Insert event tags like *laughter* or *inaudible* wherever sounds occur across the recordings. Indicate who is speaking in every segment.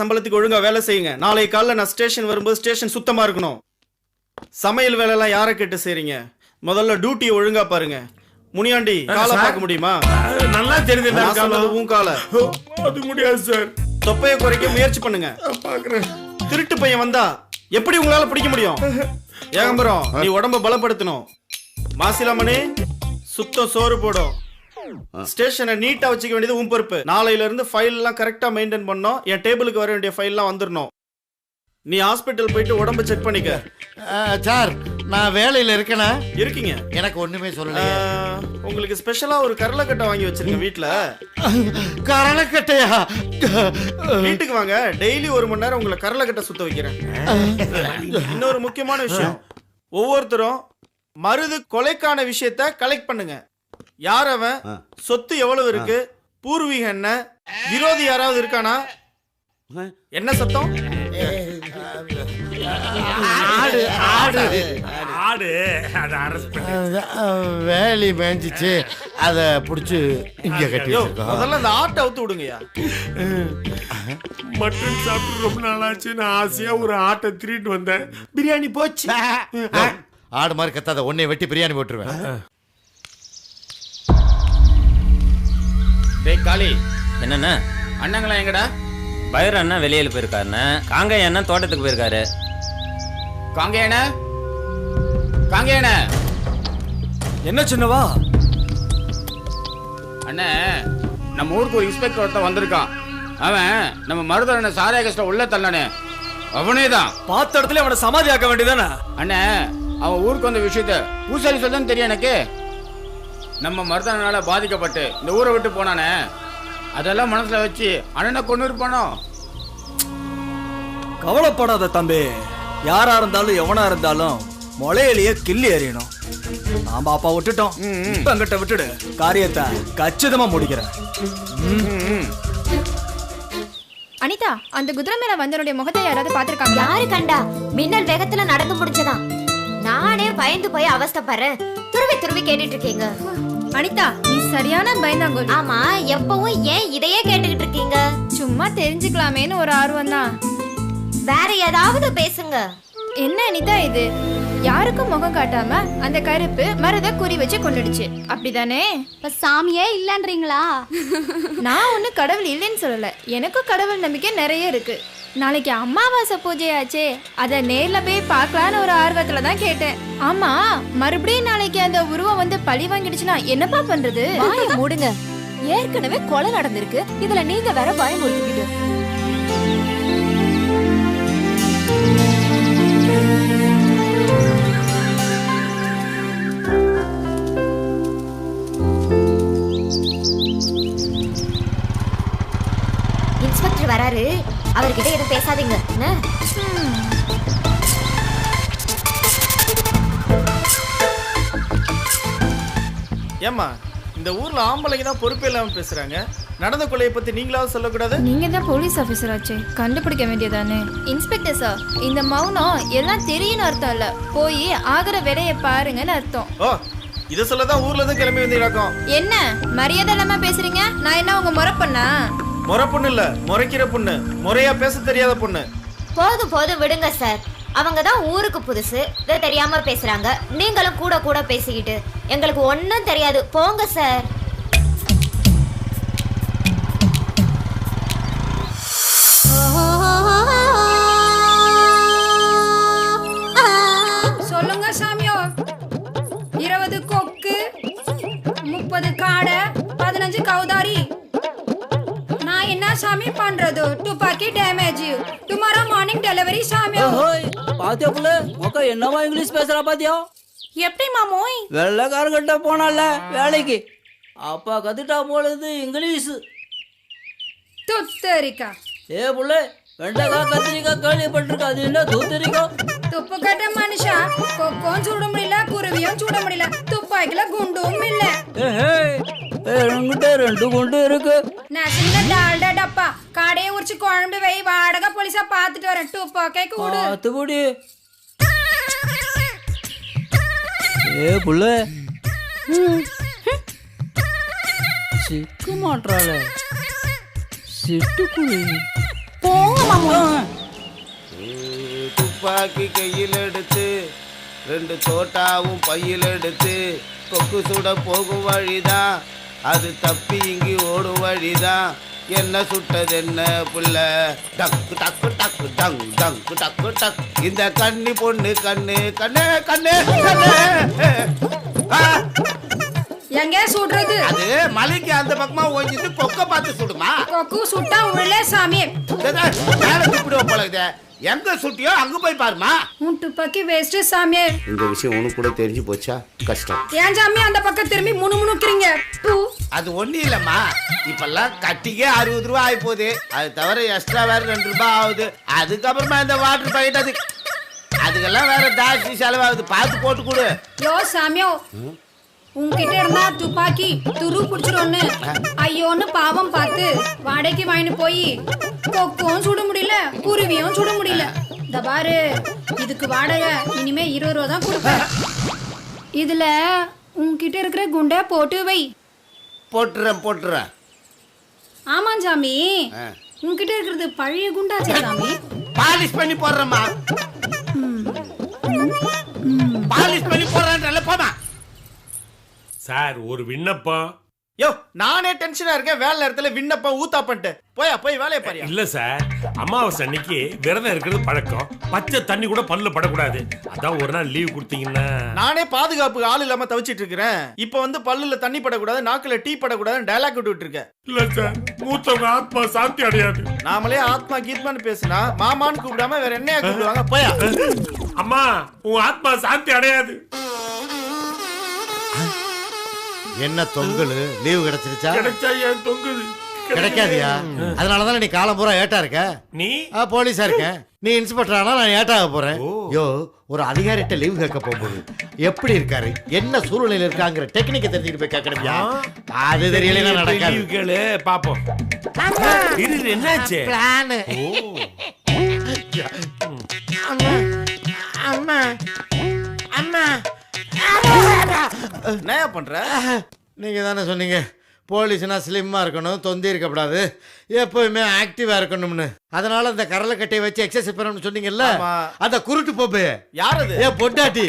Speaker 1: சம்பளத்துக்கு ஒழுங்கா வேலை செய்யுங்க. நாளை காலைல நான் ஸ்டேஷன் வரும்போது ஸ்டேஷன் சுத்தமா இருக்கணும். சமையல் வேலைலாம் யாரை கேட்டு செய்றீங்க? முதல்ல டியூட்டியை ஒழுங்கா பாருங்க. முனியாண்டி காலை. பார்க்க முடியுமா?
Speaker 2: நல்லா தெரியுது
Speaker 1: நான் சொன்னது உன் காலை.
Speaker 2: அது முடியாது சார்
Speaker 1: தொப்பையை குறைக்க முயற்சி பண்ணுங்க.
Speaker 2: பாக்குறேன்.
Speaker 1: திருட்டு பையன் வந்தா எப்படி உங்களால பிடிக்க முடியும்? ஏகம்பரம் நீ உடம்ப பலப்படுத்தணும். மாசிலாமணி சுத்தம் சோறு போடும். ஸ்டேஷனை நீட்டா வச்சுக்க வேண்டியது உன் பொறுப்பு. நாளையில இருந்து ஃபைல் எல்லாம் கரெக்டா மெயின்டைன் பண்ணோம் என் டேபிளுக்கு வர வேண்டிய ஃபைல் எல்லாம் வந்துடணும் நீ ஹாஸ்பிட்டல் போயிட்டு உடம்ப செக் பண்ணிக்க.
Speaker 3: சார் நான் வேலையில இருக்கேனா?
Speaker 1: இருக்கீங்க.
Speaker 3: எனக்கு ஒண்ணுமே சொல்லல
Speaker 1: ஆஹ், உங்களுக்கு ஸ்பெஷலா ஒரு கடலைக்கட்டை வாங்கி வச்சிருக்கேன் வீட்ல.
Speaker 3: கரணக்கட்டையா
Speaker 1: வீட்டுக்கு வாங்க. டெய்லி ஒரு மணி நேரம் உங்களை கடலைக்கட்டை சுத்த வைக்கிறேன். இன்னொரு முக்கியமான விஷயம். ஒவ்வொருத்தரும் மருது கொலைக்கான விஷயத்த கலெக்ட் பண்ணுங்க. யார் அவன் சொத்து எவ்வளவு இருக்கு? பூர்வீகம் என்ன? விரோதி யாராவது இருக்கானா? என்ன சத்தம்?
Speaker 3: ஆடு ஆடு.
Speaker 2: ஆடு. அதை அரெஸ்ட் பண்ணி.
Speaker 3: வேலி மேய்ஞ்சிச்சு அதை பிடிச்சி இங்க கட்டி
Speaker 1: முதல்ல அந்த ஆட்டை அவுத்து விடுங்கய்யா.
Speaker 2: மட்டன் சாப்பிட்டு ரொம்ப நாள் ஆச்சு நான் ஆசையா ஒரு ஆட்டை திருட்டு வந்தேன். பிரியாணி போச்சு.
Speaker 3: ஆடு மாதிரி கத்தாத உன்னை வெட்டி பிரியாணி போட்டுருவேன்.
Speaker 4: டேய் காளி.
Speaker 5: என்னண்ணா?
Speaker 4: அண்ணங்களா எங்கடா?
Speaker 5: பயிர் அண்ணன் வெளியில் போயிருக்காருண்ணே. காங்காய் அண்ணன் தோட்டத்துக்கு போயிருக்காரு.
Speaker 4: காங்கேயன? காங்கேயன?
Speaker 6: என்ன சின்னவா?
Speaker 4: அண்ணே நம்ம ஊருக்கு ஒரு இன்ஸ்பெக்டர் ஒருத்தன் வந்திருக்கான். அவன் நம்ம மருதவனை சாராய கஷ்டம் உள்ள தள்ளனே. அவனே தான்
Speaker 6: பார்த்த இடத்துல அவனை சமாதி ஆக்க வேண்டியதானே
Speaker 4: அண்ணே அவன் ஊருக்கு வந்த விஷயத்த பூசாரி சொல்லதான் தெரியும் எனக்கு. நம்ம மருதனால பாதிக்கப்பட்டு இந்த ஊரை விட்டு போனானே. அதெல்லாம் மனசுல வச்சு அண்ணனை கொண்டு இருப்பானோ?
Speaker 6: கவலைப்படாத தம்பி. யாரா இருந்தாலும் எவனா இருந்தாலும் முளையிலேயே கிள்ளி எறியணும். நாம அப்பா விட்டுட்டோம். இப்ப எங்கிட்ட விட்டுடு. காரியத்தை கச்சிதமா முடிக்கிறேன்.
Speaker 7: அனிதா அந்த குதிரை மேல வந்தனுடைய முகத்தை யாராவது பாத்திருக்காங்க
Speaker 8: யாரு கண்டா? மின்னல் வேகத்துல நடந்து முடிஞ்சதாம் நானே பயந்து போய் அவஸ்தைப்படுறேன். துருவி துருவி கேட்டுட்டு இருக்கீங்க.
Speaker 7: அனிதா நீ சரியான பயந்தாங்கோலி
Speaker 8: ஆமா எப்பவும் ஏன் இதையே கேட்டுக்கிட்டு இருக்கீங்க?
Speaker 7: சும்மா தெரிஞ்சுக்கலாமேன்னு ஒரு ஆர்வம் தான்.
Speaker 8: வேற ஏதாவது பேசுங்க.
Speaker 7: என்ன அனிதா இது? யாருக்கும் முகம் காட்டாம அந்த கருப்பு மருத குறி வச்சு கொண்டுடுச்சு. அப்படிதானே?
Speaker 8: இப்ப சாமியே இல்லன்றீங்களா? *laughs*
Speaker 7: நான் ஒண்ணு கடவுள் இல்லைன்னு சொல்லல. எனக்கும் கடவுள் நம்பிக்கை நிறைய இருக்கு. நாளைக்கு அமாவாசை பூஜையாச்சே. அதை நேர்ல போய் பார்க்கலான்னு ஒரு ஆர்வத்துல தான் கேட்டேன். ஆமா மறுபடியும் நாளைக்கு அந்த உருவம் வந்து பழி வாங்கிடுச்சுன்னா என்னப்பா பண்றது?
Speaker 8: வாய மூடுங்க. ஏற்கனவே கொலை நடந்திருக்கு. இதுல நீங்க வேற பயமுறுத்திக்கிட்டு.
Speaker 1: ஏம்மா இந்த ஊர்ல ஆம்பளைங்க தான் பொறுப்பே இல்லாம பேசுறாங்க. நடந்த கொலையை பத்தி நீங்களாவது சொல்லக்கூடாது?
Speaker 7: நீங்க தான் போலீஸ் ஆபீசர் ஆச்சே. கண்டுபிடிக்க வேண்டியதானே? இன்ஸ்பெக்டர் சார் இந்த மௌனம் எல்லாம் தெரியும்னு அர்த்தம் இல்ல. போய் ஆகிற வேலையை பாருங்கன்னு அர்த்தம்.
Speaker 1: ஓ இதை சொல்லதான் ஊர்ல இருந்து கிளம்பி வந்தீங்களாக்கும்?
Speaker 7: என்ன? மரியாதை இல்லாம பேசுறீங்க? நான் என்ன உங்க முறை பண்ணா
Speaker 1: முறை பொண்ணு இல்ல முறைக்கிற பொண்ணு. முறையா பேச தெரியாத பொண்ணு.
Speaker 8: போதும் போதும் விடுங்க சார். அவங்க தான் ஊருக்கு புதுசு. இதை தெரியாம பேசுறாங்க. நீங்களும் கூட கூட பேசிக்கிட்டு எங்களுக்கு ஒன்றும் தெரியாது. போங்க சார்
Speaker 9: சொல்லுங்க சாமியோ. இருபது கொக்கு முப்பது காடை பதினஞ்சு கௌதாரி. நான் என்ன சாமி பண்றது? துப்பாக்கி டேமேஜ் டுமாரோ மார்னிங் டெலிவரி சாமியோ.
Speaker 6: பாத்தியா புள்ள மொக்க என்னவா இங்கிலீஷ் பேசுறா பாத்தியா?
Speaker 9: எப்படி மாமோய்?
Speaker 6: வெள்ளைக்காரங்கிட்ட போனால வேலைக்கு. அப்பா கத்துட்டா போலது இங்கிலீஷ்.
Speaker 9: துத்தரிக்கா.
Speaker 6: ஏ புள்ள வெண்டைக்காய் கத்திரிக்காய் கேள்விப்பட்டிருக்கா? அது என்ன தூத்தரிக்கா?
Speaker 9: துப்பு கட்ட மனுஷா கொக்கும் சுட முடியல குருவியும் சுட முடியல துப்பாக்கில குண்டும் இல்ல.
Speaker 6: ரெண்டு குண்டு இருக்கு.
Speaker 9: சின்ன டால்டா டப்பா உரிச்சு குழம்பு வை வாடகை போலீஸா பாத்துட்டு வரேன் துப்பாக்கை கூடு
Speaker 6: பார்த்துபடி ஏ புள்ள சிக்க மாட்டாளே சிட்டுக்குழி
Speaker 8: போங்க
Speaker 10: துப்பாக்கி கையில் எடுத்து ரெண்டு தோட்டாவும் பையில் எடுத்து கொக்கு சுட போகும் வழிதான் அது தப்பி இங்கி ஓடும் வழிதான் என்ன சுட்டது என்ன புள்ள? டக்கு டக்கு டக்கு டங் டங்கு டக்கு டக். இந்த கண்ணி பொண்ணு கண்ணு கண்ணு கண்ணு கண்ணு.
Speaker 9: எங்க சுடுறது?
Speaker 10: அது மலைக்கு அந்த பக்கமா ஓஞ்சிட்டு கொக்க பார்த்து சுடுமா?
Speaker 9: கொக்கு சுட்டா உள்ள சாமி.
Speaker 10: மேல துப்பிடுவோம் போல இருக்குதே. எங்க சுட்டியோ அங்க போய் பாருமா.
Speaker 9: உன் துப்பாக்கி வேஸ்ட் சாமி
Speaker 10: இந்த விஷயம் உனக்கு கூட தெரிஞ்சு போச்சா? கஷ்டம்.
Speaker 9: ஏன் சாமி அந்த பக்கம் திரும்பி முணு முணுக்கிறீங்க டூ
Speaker 10: அது ஒண்ணும் இல்லம்மா. இப்பெல்லாம் கட்டிக்கே அறுபது ரூபா ஆகி போகுது. அது தவிர எக்ஸ்ட்ரா வேற ரெண்டு ரூபாய் ஆகுது. அதுக்கப்புறமா இந்த வாட்டர் பாக்கெட் அது. அதுக்கெல்லாம் வேற ஜாஸ்தி செலவாகுது. பார்த்து போட்டு கொடு.
Speaker 9: யோ சாமியோ. உன்கிட்ட இருந்தா துப்பாக்கி துரு புடிச்சிடும்னு. ஐயோன்னு பாவம் பார்த்து வாடகைக்கு வாங்கிட்டு போய் கொக்கும் சுட முடியல குருவியும் சுட முடியல. இந்த பாரு இதுக்கு வாடகை இனிமே இருபது ரூபா தான் கொடுப்பேன். இதுல உன்கிட்ட இருக்கிற குண்டை போட்டு வை.
Speaker 10: போட்டுறேன் போட்டுறேன்.
Speaker 9: ஆமா சாமி.
Speaker 10: ஆ.
Speaker 9: உன்கிட்ட இருக்கிறது பழைய குண்டாச்சே சாமி.
Speaker 10: பாலிஷ் பண்ணி போடுறேம்மா. பாலிஷ் பண்ணி போடுறேன் போமா
Speaker 2: சார் ஒரு விண்ணப்பம்.
Speaker 1: யோ நானே டென்ஷனா இருக்கேன். வேலை நேரத்துல விண்ணப்பம் ஊத்தா பண்ணிட்டு போயா போய் வேலையை பாரியா?
Speaker 2: இல்ல சார் அமாவாசை அன்னைக்கு விரதம் இருக்கிறது பழக்கம். பச்சை தண்ணி கூட பல்ல படக்கூடாது. அதான் ஒரு நாள் லீவ் கொடுத்தீங்கன்னா.
Speaker 1: நானே பாதுகாப்பு ஆள் இல்லாம தவிச்சிட்டு இருக்கிறேன். இப்ப வந்து பல்லுல தண்ணி படக்கூடாது நாக்குல டீ படக்கூடாதுன்னு டயலாக் விட்டு இருக்கேன்
Speaker 2: இல்ல சார் மூத்தவங்க ஆத்மா சாந்தி அடையாது.
Speaker 1: நாமளே ஆத்மா கீத்மான்னு பேசுனா மாமான்னு கூப்பிடாம வேற என்னையா கூப்பிடுவாங்க? போயா.
Speaker 2: அம்மா உன் ஆத்மா சாந்தி அடையாது.
Speaker 3: என்ன தொங்கல் லீவு கிடைச்சிருச்சா?
Speaker 2: கிடைச்சா ஏன் தொங்குது?
Speaker 3: கிடைக்காதியா? அதனாலதான் நீ காலம் பூரா ஏட்டா இருக்க?
Speaker 2: நீ?
Speaker 3: ஆ, போலீஸா இருக்கேன் நீ இன்ஸ்பெக்டர்? ஆனா நான் ஏட்டாக போறேன். யோ ஒரு அதிகாரிட்ட லீவ் கேட்க போகும்போது எப்படி இருக்காரு? என்ன சூழ்நிலையில இருக்காங்கிற டெக்னிக்கை தெரிஞ்சுக்கிட்டு போய் கேட்கணும்யா? அது தெரியல நடக்காது.
Speaker 2: லீவ் கேளு. பாப்போம். இரு இரு, என்னாச்சு?
Speaker 3: பிளான்.
Speaker 2: ஓ.
Speaker 3: அம்மா. அம்மா. அம்மா.
Speaker 1: என்னயா பண்ற?
Speaker 3: நீங்க தானே சொன்னீங்க. போலீஸ்னா ஸ்லிம்மா இருக்கணும் தொந்தி இருக்கக்கூடாது. எப்பவுமே ஆக்டிவா இருக்கணும்னு. அதனால இந்த கரலை கட்டையை வச்சு எக்ஸசைஸ் பண்ணணும்னு சொன்னீங்கல்ல. அந்த குருட்டு போப்பு
Speaker 1: யார் அது?
Speaker 3: ஏ பொட்டாட்டி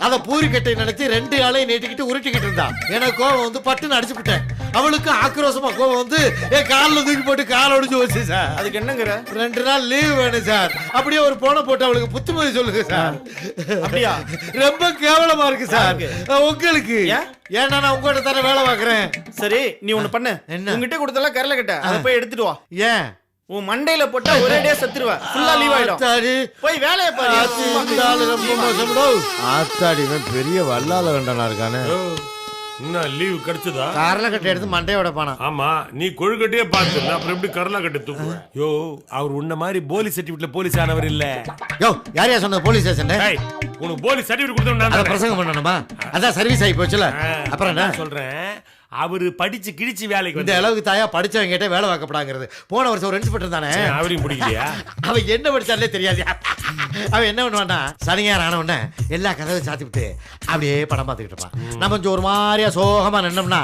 Speaker 3: அத பூரி கட்டை நினைச்சு ரெண்டு ஆளையும் நீட்டிக்கிட்டு உருட்டிக்கிட்டு இருந்தா. எனக்கு கோவம் வந்து பட்டுன்னு அடிச்சு விட்டேன் அவளுக்கு ஆக்ரோஷமா கோவம் வந்து என் காலில் தூக்கி போட்டு கால் ஒடிச்சு வச்சு சார்
Speaker 1: அதுக்கு என்னங்கிற?
Speaker 3: ரெண்டு நாள் லீவ் வேணும் சார் அப்படியே ஒரு போனை போட்டு அவளுக்கு புத்துமதி சொல்லுங்க சார்
Speaker 1: அப்படியா?
Speaker 3: ரொம்ப கேவலமா இருக்கு சார் உங்களுக்கு?
Speaker 1: ஏன்?
Speaker 3: ஏன்னா நான் உங்ககிட்ட தானே வேலை பார்க்கறேன்.
Speaker 1: சரி நீ ஒண்ணு பண்ணு.
Speaker 3: என்ன?
Speaker 1: உங்ககிட்ட கொடுத்தல கரல கட்ட. அதை போய் எடுத்துட்டு வா.
Speaker 3: ஏன்?
Speaker 1: உன் மண்டையில போட்டா ஒரே டே செத்துருவ. ஃபுல்லா லீவ் ஆயிடும்.
Speaker 3: ஆத்தாடி.
Speaker 1: போய் வேலையை பாரு.
Speaker 3: ஆத்தி, இந்த ஆளு ரொம்ப மோசம்டோ. ஆத்தாடி இவன் பெரிய வல்லால கண்டனா இருக்கானே.
Speaker 2: ஓ, இன்னும் லீவ் கிடைச்சதா?
Speaker 3: காரில் கட்டை எடுத்து மண்டையோட பானா
Speaker 2: ஆமா நீ கொழுக்கட்டையே பார்த்து அப்புறம் எப்படி கரலா கட்டு தூக்குவேன் யோ அவர் உன்ன மாதிரி போலீஸ் சர்டிபிகேட்ல போலீஸ் ஆனவர் இல்ல.
Speaker 3: யோ யார் யார் சொன்னது? போலீஸ் ஸ்டேஷன்
Speaker 2: டேய், உனக்கு போலீஸ் சர்டிபிகேட் கொடுத்தோம் நான்.
Speaker 3: பிரசங்கம் பண்ணணுமா? அதான் சர்வீஸ் ஆகி போச்சுல. அப்புறம் என்ன?
Speaker 2: நான் சொல்றேன். அவரு படிச்சு கிழிச்சு வேலைக்கு
Speaker 3: இந்த அளவுக்கு தாயா படிச்சவங்க கிட்ட வேலை வாக்கப்படாங்கிறது. போன வருஷம் ஒரு இன்ஸ்பெக்டர் தானே
Speaker 2: அவரையும் பிடிக்கலையா? *laughs*
Speaker 3: அவன் என்ன படிச்சாலே தெரியாது. அவன் என்ன பண்ணுவான்னா சனியார் ஆன உடனே எல்லா கதவையும் சாத்தி விட்டு அப்படியே படம் பார்த்துக்கிட்டு இருப்பான். நம்ம கொஞ்சம் ஒரு மாதிரியா சோகமா நின்னோம்னா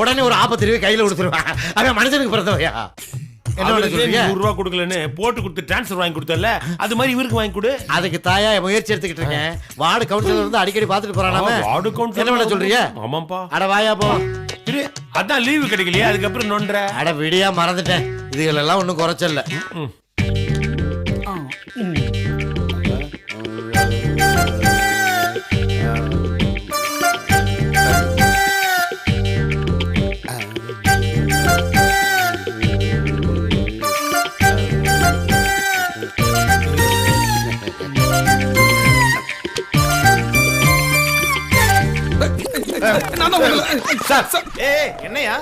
Speaker 3: உடனே ஒரு ஆபத்து ரூபாய் கையில கொடுத்துருவான். அவன் மனுஷனுக்கு பிறந்தவையா?
Speaker 2: ரூபா கொடுக்கலன்னு போட்டு கொடுத்து டிரான்ஸ்ஃபர் வாங்கி கொடுத்தல அது மாதிரி இவருக்கு வாங்கி கொடு.
Speaker 3: அதுக்கு தாயா முயற்சி எடுத்துக்கிட்டு இருக்கேன். வார்டு கவுன்சிலர் வந்து அடிக்கடி பார்த்துட்டு போறானாம
Speaker 2: வார்டு கவுன்சிலர்
Speaker 3: என்ன சொல்றீங்க?
Speaker 2: ஆமாப்பா.
Speaker 3: அட வாயா போ.
Speaker 2: இரு, அதான் லீவு கிடைக்கலையா அதுக்கப்புறம் நொன்ற
Speaker 3: அட விடியா மறந்துட்டேன். இதுகளெல்லாம் ஒன்றும் குறைச்சல்ல.
Speaker 1: ஏய் என்னையா?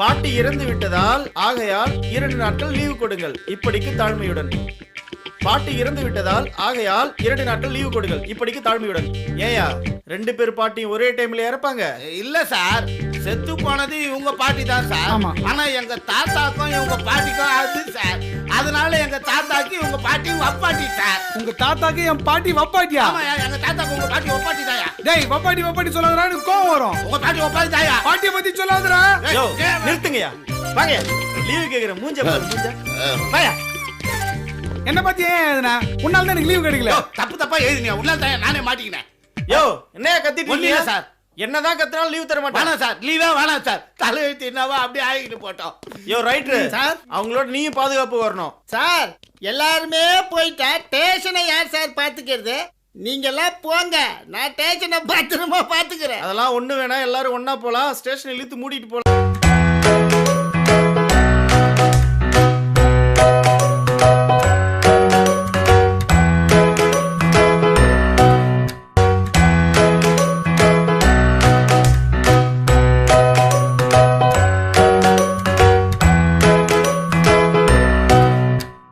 Speaker 1: பாட்டி இறந்து விட்டதால் ஆகையால் இரண்டு நாட்கள் லீவு கொடுங்கள் இப்படிக்கு தாழ்மையுடன். பாட்டி இறந்து விட்டதால் ஆகையால் இரண்டு நாட்கள் லீவு கொடுங்கள் இப்படிக்கு தாழ்மையுடன். ஏயா ரெண்டு பேர் பாட்டியும் ஒரே டைம்ல இறப்பாங்க?
Speaker 10: இல்ல சார். செத்து போனது இவங்க பாட்டி தான் சார். ஆனா எங்க தாத்தாக்கும் இவங்க பாட்டிக்கும் அது சார். அதனால எங்க தாத்தாக்கு இவங்க பாட்டி வப்பாட்டி சார்
Speaker 6: உங்க தாத்தாக்கு என் பாட்டி வப்பாட்டியா?
Speaker 10: ஆமா எங்க தாத்தாக்கு உங்க பாட்டி வப்பாட்டி தாயா
Speaker 6: டேய் வப்பாட்டி வப்பாட்டி சொல்லாதடா எனக்கு கோவம் வரும்.
Speaker 10: உங்க பாட்டி வப்பாட்டி தாயா
Speaker 6: பாட்டியை பத்தி சொல்லாதடா.
Speaker 1: யோ நிறுத்துங்கய்யா. வாங்க லீவு கேக்குறேன் மூஞ்ச பாரு, மூஞ்ச. வாயா.
Speaker 6: என்ன பத்தி ஏன் எதுனா உன்னால தான் எனக்கு லீவ் கிடைக்கல.
Speaker 10: தப்பு தப்பா எழுதினியா? உள்ள தான் நானே மாட்டிக்கினேன்.
Speaker 1: யோ என்னையா கத்திட்டு
Speaker 10: சார்.
Speaker 1: என்னதான் கத்தினாலும் லீவ் தர மாட்டேன்
Speaker 10: வேணாம் சார் லீவே வேணாம் சார். தலையெழுத்து என்னவோ அப்படியே ஆகிட்டு போட்டோம்.
Speaker 1: யோ ரைட்ரு
Speaker 10: சார்.
Speaker 1: அவங்களோட நீயும் பாதுகாப்பு வரணும்.
Speaker 10: சார் எல்லாருமே போயிட்டா ஸ்டேஷனை யார் சார் பாத்துக்கிறது? நீங்க எல்லாம் போங்க. நான் ஸ்டேஷனை பத்திரமா பாத்துக்கிறேன்.
Speaker 1: அதெல்லாம் ஒண்ணு வேணா எல்லாரும் ஒண்ணா போலாம். ஸ்டேஷன் இழுத்து மூடிட்டு போலாம்.